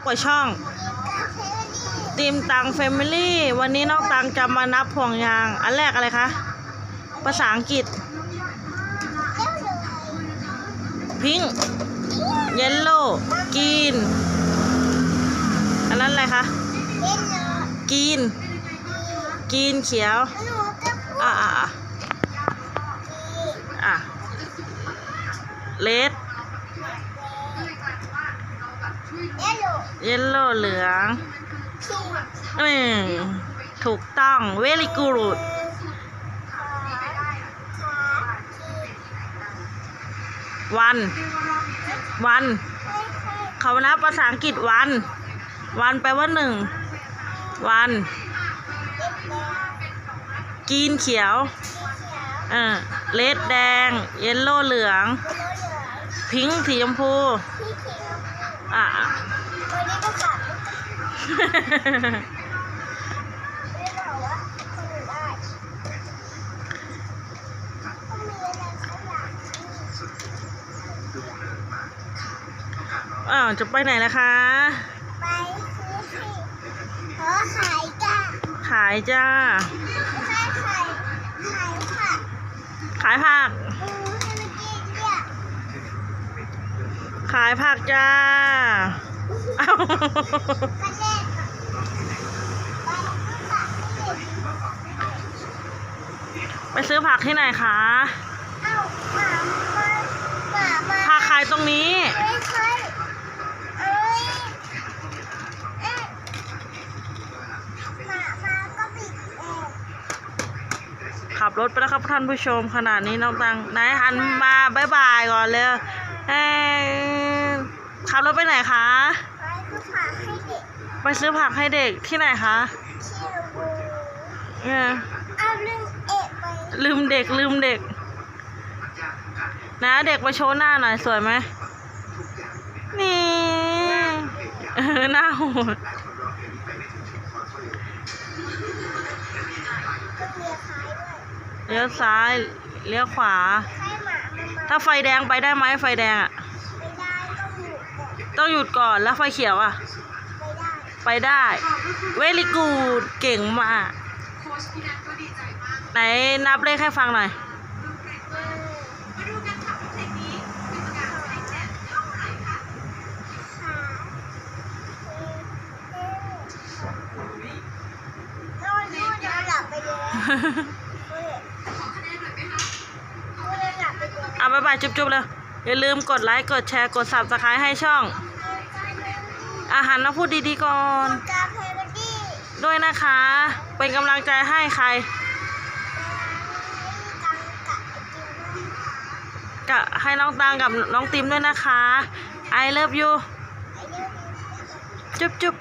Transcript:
บกับช่องตีมตังเฟมิลี่วันนี้น้องตังจะมานับห่วงยาง อันแรกอะไรคะ ภาษาอังกฤษ พิงเยลโล่กรีน อันนั้นอะไรคะกรีนกรีนเขียว อะอะอะอะเลด เยลโล่เหลืองอืมถูกต้อง very good วัน วัน เขานับภาษาอังกฤษวัน วันแปลว่าหนึ่ง วัน กีนเขียว เออเลดแดง เยลโล่เหลือง พิงค์สีชมพู อะ อ้าวจะไปไหนล่ะคะ ไปซื้อสิขอขายจ้าขายจ้าขายขายขายผักขายผัก อืมให้มันกินเนี่ย ขายผักจ้า ไปซื้อผักที่ไหนคะผักขายตรงนี้ขับรถไปแล้วครับท่านผู้ชมขนาดนี้น้องตังไหนหันมาบายบายก่อนเลยเอ้ย ขับรถไปไหนคะ ไปซื้อผักให้เด็กไปซื้อผักให้เด็กที่ไหนคะเชี่ยวบูเออเอาลืมเอะไปลืมเด็กลืมเด็ก นะเด็กมาโชว์หน้าหน่อยสวยไหมนี่เออหน้าโหดก็เลียซ้ายด้วยเลี้ยวซ้ายเลี้ยวขวา ให้หมามันมา ถ้าไฟแดงไปได้ไหมไฟแดงอะไม่ได้ ต้องอยู่ก่อนต้องหยุดก่อนแล้วไฟเขียวอะไม่ได้ไปได้ เวลิกูดเก่งมาก ไหนนับเลขให้ฟังหน่อยนอนนอนนอนหลับไปเลยนอนหลับไปเลยเอาไปบายจุ๊บๆเลย อย่าลืมกดไลค์ กดแชร์ กด subscribe ให้ช่อง อาหารมาพูดดีๆก่อน กาเพลดี้ด้วยนะคะ เป็นกำลังใจให้ใคร กะให้น้องตังกับน้องติมด้วยนะคะ I love you ไอเดียจุ๊บ